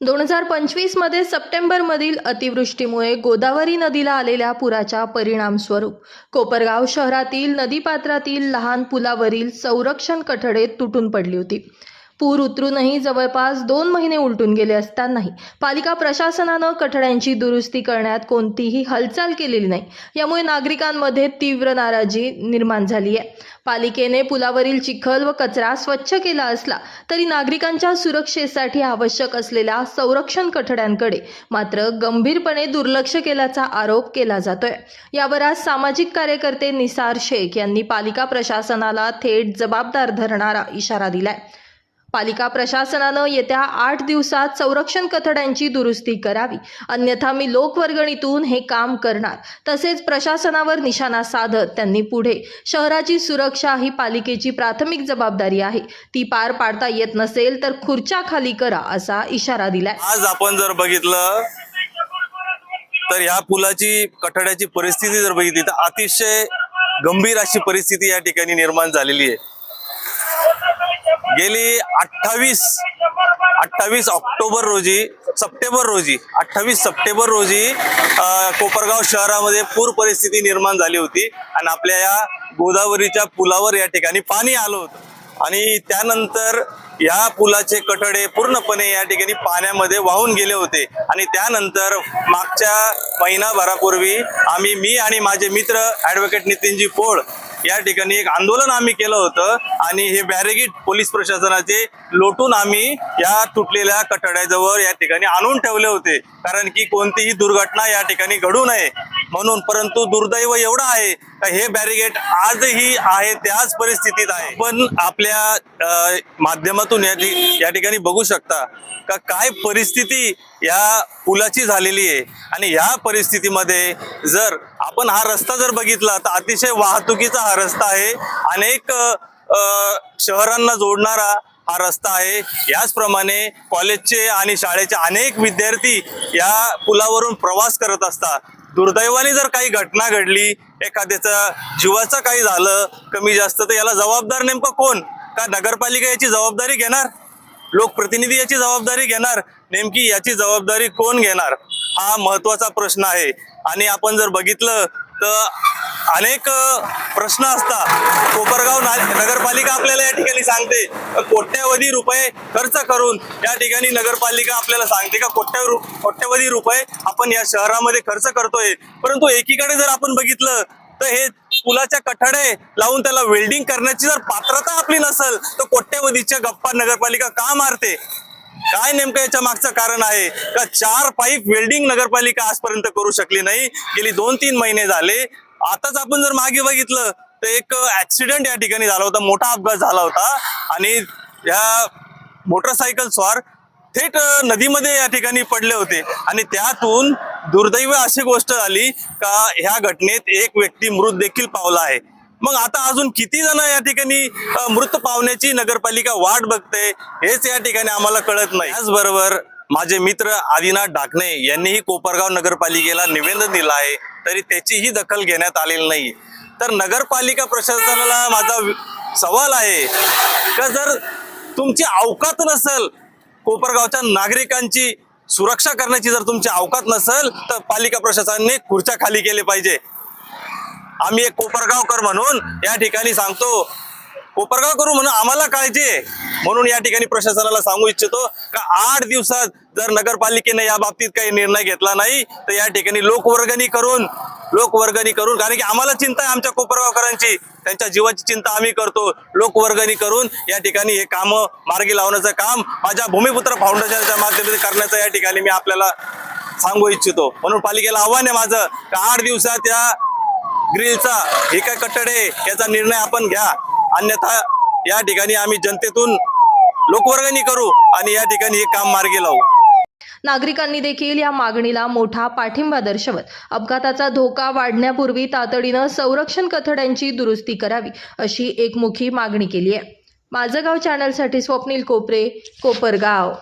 दोन हजार पंचवीसमध्ये सप्टेंबरमधील अतिवृष्टीमुळे गोदावरी नदीला आलेल्या पुराच्या परिणामस्वरूप कोपरगाव शहरातील नदीपात्रातील लहान पुलावरील संरक्षण कठडे तुटून पडली होती. पूर उतरूनही जवळपास दोन महिने उलटून गेले असतानाही पालिका प्रशासनानं कठड्यांची दुरुस्ती करण्यात कोणतीही हालचाल केलेली नाही. यामुळे नागरिकांमध्ये तीव्र नाराजी निर्माण झाली आहे. पालिकेने पुलावरील चिखल व कचरा स्वच्छ केला असला तरी नागरिकांच्या सुरक्षेसाठी आवश्यक असलेल्या संरक्षण कठड्यांकडे मात्र गंभीरपणे दुर्लक्ष केल्याचा आरोप केला जातोय. यावर आज सामाजिक कार्यकर्ते निसार शेख यांनी पालिका प्रशासनाला थेट जबाबदार धरणारा इशारा दिलाय. पालिका प्रशासनानं येत्या आठ दिवसात संरक्षण कथड्यांची दुरुस्ती करावी. अन्यथा मी लोकवर्गणीतून हे काम करणार. तसेच प्रशासनावर निशाणा साधत त्यांनी पुढे. शहराची सुरक्षा ही पालिकेची प्राथमिक जबाबदारी आहे. ती पार पाडता येत नसेल तर खुर्च्या खाली करा असा इशारा दिलाय. आज आपण जर बघितलं तर या पुलाची कठड्याची परिस्थिती जर बघितली तर अतिशय गंभीर अशी परिस्थिती या ठिकाणी निर्माण झालेली आहे. गेली अठ्ठावीस अठ्ठावीस ऑक्टोबर रोजी सप्टेंबर रोजी अठ्ठावीस सप्टेंबर रोजी कोपरगाव शहरामध्ये पूर परिस्थिती निर्माण झाली होती आणि आपल्या या गोदावरीच्या पुलावर या ठिकाणी पाणी आलं होतं. आणि त्यानंतर या पुलाचे कठडे पूर्णपणे या ठिकाणी पाण्यामध्ये वाहून गेले होते. आणि त्यानंतर मागच्या महिनाभरापूर्वी आम्ही मी आणि माझे मित्र ॲडव्होकेट नितीनजी पोळ या ठिकाणी एक आंदोलन आम्ही केलं होतं आणि हे बॅरेगेट पोलीस प्रशासनाचे लोटून आम्ही या तुटलेल्या कठड्याजवळ या ठिकाणी आणून ठेवले होते. कारण की कोणतीही दुर्घटना या ठिकाणी घडू नये. म्हणून परंतु दुर्दैव एवढं आहे का हे बॅरिगेट आजही आहे त्याच परिस्थितीत आहे. पण आपल्या माध्यमातून या या ठिकाणी बघू शकता का काय परिस्थिती या पुलाची झालेली आहे. आणि ह्या परिस्थितीमध्ये जर आपण हा रस्ता जर बघितला तर अतिशय वाहतुकीचा हा रस्ता आहे. अनेक शहरांना जोडणारा हा रस्ता आहे. याचप्रमाणे कॉलेजचे आणि शाळेचे अनेक विद्यार्थी या पुलावरून प्रवास करत असतात. दुर्दैवाने जर काही घटना घडली एखाद्याचं जीवाचं काही झालं कमी जास्त तर याला जबाबदार नेमकं कोण? का नगरपालिका याची जबाबदारी घेणार? लोकप्रतिनिधी याची जबाबदारी घेणार? नेमकी याची जबाबदारी कोण घेणार? हा महत्त्वाचा प्रश्न आहे. आणि आपण जर बघितलं तर अनेक प्रश्न असतात. कोपरगाव नगरपालिका आपल्याला या ठिकाणी सांगते. कोट्यावधी रुपये खर्च करून या ठिकाणी नगरपालिका आपल्याला सांगते का कोट्या कोट्यावधी कोट्यवधी रुपये आपण या शहरामध्ये खर्च करतोय. परंतु एकीकडे जर आपण बघितलं तर हे पुलाच्या कठडे लावून त्याला वेल्डिंग करण्याची जर पात्रता आपली नसेल तर कोट्यावधीच्या गप्पा नगरपालिका का मारते? काय नेमकं याच्या मागचं कारण आहे? का चार पाईप वेल्डिंग नगरपालिका आजपर्यंत करू शकली नाही. गेली दोन तीन महिने झाले. आताच आपण जर मागे बघितलं तर एक ऍक्सिडेंट या ठिकाणी झाला होता. मोठा अपघात झाला होता. आणि या मोटरसायकल स्वार थेट नदीमध्ये या ठिकाणी पडले होते. आणि त्यातून दुर्दैव अशी गोष्ट झाली का ह्या घटनेत एक व्यक्ती मृत देखील पावला आहे. मग आता अजून किती जण या ठिकाणी मृत पावण्याची नगरपालिका वाट बघते हेच या ठिकाणी आम्हाला कळत नाही. त्याचबरोबर माझे मित्र आदिनाथ ढाकणे यांनीही कोपरगाव नगरपालिकेला निवेदन दिलं आहे तरी त्याचीही दखल घेण्यात आलेली नाही. तर नगरपालिका प्रशासनाला माझा सवाल आहे का जर तुमची अवकात नसेल कोपरगावच्या नागरिकांची सुरक्षा करण्याची जर तुमची अवकात नसेल तर पालिका प्रशासनाने खुर्च्या खाली केले पाहिजे. आम्ही एक कोपरगावकर म्हणून या ठिकाणी सांगतो. कोपरगाव करू म्हणून आम्हाला काळजी आहे. म्हणून या ठिकाणी प्रशासनाला सांगू इच्छितो का आठ दिवसात जर नगरपालिकेने या बाबतीत काही निर्णय घेतला नाही तर या ठिकाणी लोकवर्गणी करून लोकवर्गणी करून कारण की आम्हाला चिंता आहे आमच्या कोपरगावकरांची. त्यांच्या जीवाची चिंता आम्ही करतो. लोकवर्गणी करून या ठिकाणी हे काम मार्गी लावण्याचं काम माझ्या भूमिपुत्र फाउंडेशनच्या माध्यमातून करण्याचं या ठिकाणी मी आपल्याला सांगू इच्छितो. म्हणून पालिकेला आव्हान आहे माझं का आठ दिवसात या ग्रिलचा हे काय कट्टडे याचा निर्णय आपण घ्या. अन्यथा या ठिकाणी आम्ही जनतेतून लोकवर्गणी करू आणि या ठिकाणी हे काम मार्गी लावू. नागरिकांनी देखील या मागणीला मोठा पाठिंबा दर्शवत. अपघाताचा धोका वाढण्यापूर्वी तातडीनं संरक्षण कथड्यांची दुरुस्ती करावी अशी एकमुखी मागणी केली आहे. माझं गाव चॅनलसाठी स्वप्नील कोपरे कोपरगाव.